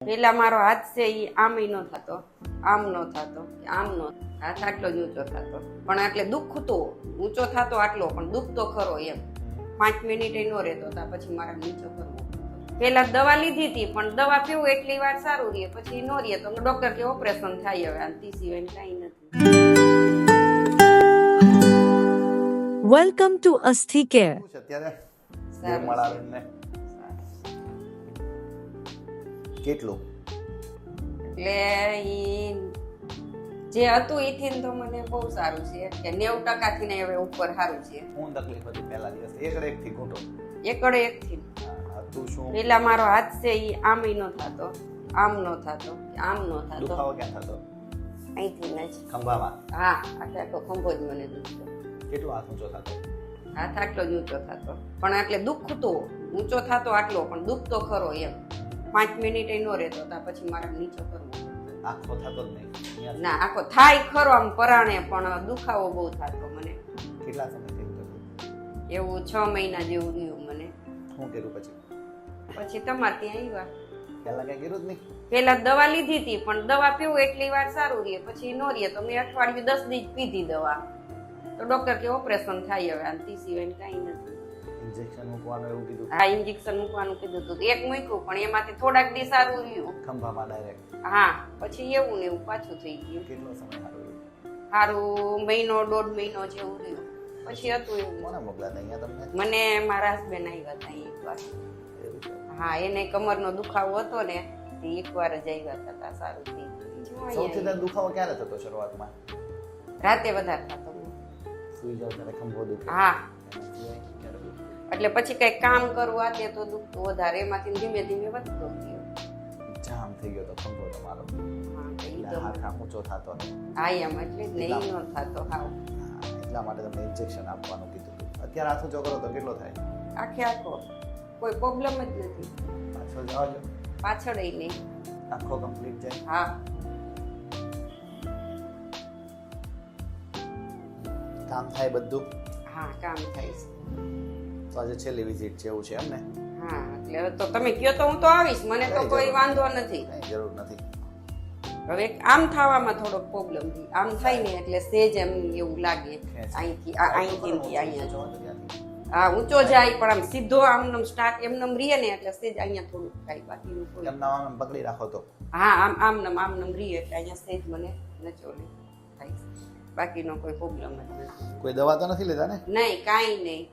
પેલા મારો હાથ છે એ આમ નો થતો આમ નો થતો આમ નો હાથ આટલો જ ઊંચો થતો. પણ એટલે દુખતો ઊંચો થતો આટલો પણ દુખતો ખરો એમ. પાંચ મિનિટ નો રહેતો હતા પછી મારા નીચો કરવો પેલા દવા લીધી હતી પણ દવા પીવું એટલી વાર સારું રહે પછી નો રહે તો ડોક્ટર કે ઓપરેશન થાય હવે આનાથી સિવાય કાંઈ નથી. વેલકમ ટુ અસ્થિ કેર શું છે અત્યારે? કેટલું? એટલે ઈ જે હતું એથી તો મને બહુ સારું છે. કે નેવું ટકાથી ને હવે ઉપર સારું છે. હું તકલીફ હતી પહેલા દિવસ? એક એક થી ઘૂંટો? એકડે એકથી હતું શું? પેલા મારો હાથ છે એ આમ નો થતો. આમ નો થતો. આમ નો થતો. દુખાવો ક્યાં થતો? અહીંથી ને ખંભામાં? હા આટલે આખો ખંભો જ મને દુખતો. કેટલો હાથ ઊંચો થતો? હાથ આટલો જ ઊંચો થતો. પણ એટલે દુખતો ઊંચો થતો આટલો પણ દુખતો ખરો એમ. પાંચ મિનિટ નો રહેતો હતા પછી મારે નીચો કરવો આખો થતો જ નહીં. ના આખો થાય ખરો આમ પરાણે પણ દુખાવો બહુ થતો મને. કેટલા સમય થઈ એવું છ મહિના જેવું રહ્યું મને. શું કર્યું પછી? પછી તમારે ત્યાં આવ્યા પહેલા કઈ કર્યું જ નહીં? પેલા દવા લીધી હતી પણ દવા પીવું એટલી વાર સારું રહે પછી નો રહે તો મેં અઠવાડિયું દસ દિવસ પીધી દવા. તો ડોક્ટર કે ઓપરેશન થાય હવે આનાથી સિવાય કાંઈ નથી. ઇન્જેક્શન મૂકવાનું એવું કીધું. આ ઇન્જેક્શન મૂકવાનું કીધું હતું એક મૂક્યું પણ એમાંથી થોડાક દી સારું રહ્યું ખંભામાં ડાયરેક્ટ હા પછી એવું ને એવું પાછું થઈ ગયું. કેટલો સમય સારું રહ્યો? સારું મહિનો દોઢ મહિનો જેવું રહ્યું. પછી હતું એવું. કોને મોકલા હતા? અહીંયા તમને? મને મારા હસબન્ડ આવ્યા હતા અહીં એકવાર હા એને કમરનો દુખાવો હતો ને તે એકવાર જ આવ્યા હતા તા સારું થઈ ગયું. સૌથી વધારે દુખાવો ક્યારે થતો શરૂઆતમાં? રાતે વધારે થતો. સુઈ જાવ ત્યારે ખંભો દુખે. હા. એટલે પછી કઈ કામ કરવું આ તે તો દુખતું વધારે એમાંથી ધીમે ધીમે વધતો ગયો. જામ થઈ ગયો તો ખંભો તમારો. હાથ આમ ઊંચો થતો હા એમ એટલે જ નહીં નો થતો હાવ હા, એટલા માટે તમને ઇન્જેક્શન આપવાનું કીધું અત્યારે આથો ચોકરો તો કેટલો થાય? આખે આખો. કોઈ પ્રોબ્લેમ જ નથી. પાછો જાઓ છો પાછળ નહીં આખો કમ્પ્લીટ જાય. હા. કામ થાય બધું? હા કામ થાય. છે તો આજે છેલ્લી વિઝિટ છે એવું છે એમ ને? હા એટલે તો તમે કયો તો હું તો આવીશ. મને તો કોઈ વાંધો નથી. કઈ જરૂર નથી. હવે આમ થવામાં થોડોક પ્રોબ્લેમ આમ થાય ને એટલે સેજ એમ એવું લાગે. અહીંથી અહીંથી અહીંયા. જો. હા ઊંચો જાય પણ આમ સીધો આમ સ્ટાર્ટ એમનેમ રીએ ને એટલે સેજ અહીંયા થોડુંક થાય બાકીનું કોઈ. એમ નામ આમ પકડી રાખો તો. હા આમ આમ નમ આમ નમ રીએ એટલે અહીંયા સેજ મને નચોલી થાય. બાકીનો કોઈ પ્રોબ્લેમ નથી. કોઈ દવા તો નથી લેતા ને? નહીં કાંઈ નહીં.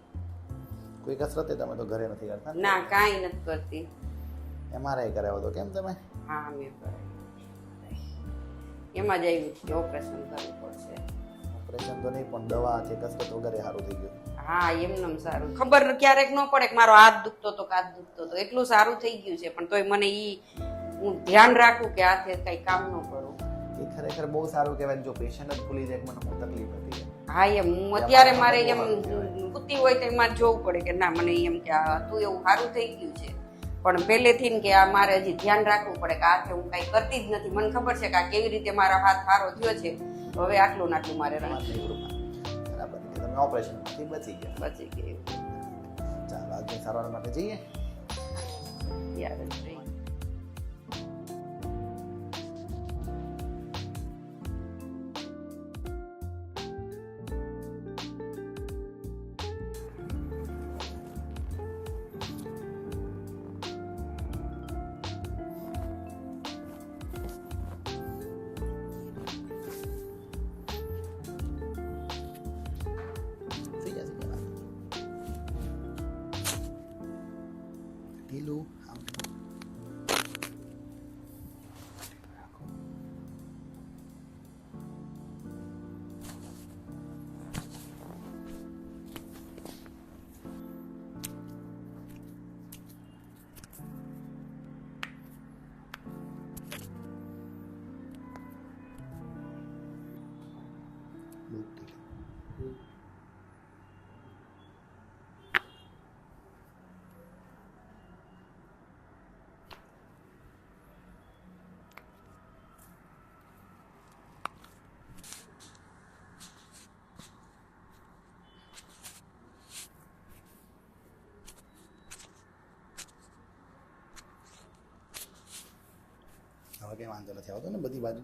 કોઈ કસરતે તમે તો ઘરે નથી કરતા. ના કાંઈ નથી કરતી. એમઆરઆઈ કરાવ્યો તો કેમ તમે? હા મેં કરાવ્યું. એમાં જ આવ્યું કે ઓપરેશન કરવું પડશે. ઓપરેશન તો નહીં પણ દવા છે કસરત વગેરે સારું થઈ ગયું. હા એમનેમ સારું. ખબર ક્યારેક ન પડે કે મારો હાથ દુખતો તો હાથ દુખતો તો. એટલું સારું થઈ ગયું છે પણ તોય મને ઈ હું ધ્યાન રાખું કે હાથે કઈ કામ ન કરું. એ ખરેખર બહુ સારું કહેવાય જો પેશન્ટ જ ભૂલી જાય મને બહુ તકલીફ હતી. હા એમ. હું અત્યારે મારે એમ કૂતી હોય તો મારે જોવું પડે કે ના મને એમ કે આ હતું એવું સારું થઈ ગયું છે. પણ પહેલેથી કે આ મારે હજી ધ્યાન રાખવું પડે કે હાથે હું કાંઈ કરતી જ નથી. મને ખબર છે કે આ કેવી રીતે મારો હાથ સારો થયો છે. હવે આટલું નાટલું મારે બરાબર. તમે ઓપરેશનમાંથી બચી ગયા. બચી ગયા. ચાલો આજની સારવાર માટે જઈએ. યાર ઢીલું આમ. રાખો. બહુ હવે કંઈ વાંધો નથી આવતો ને બધી બાજુ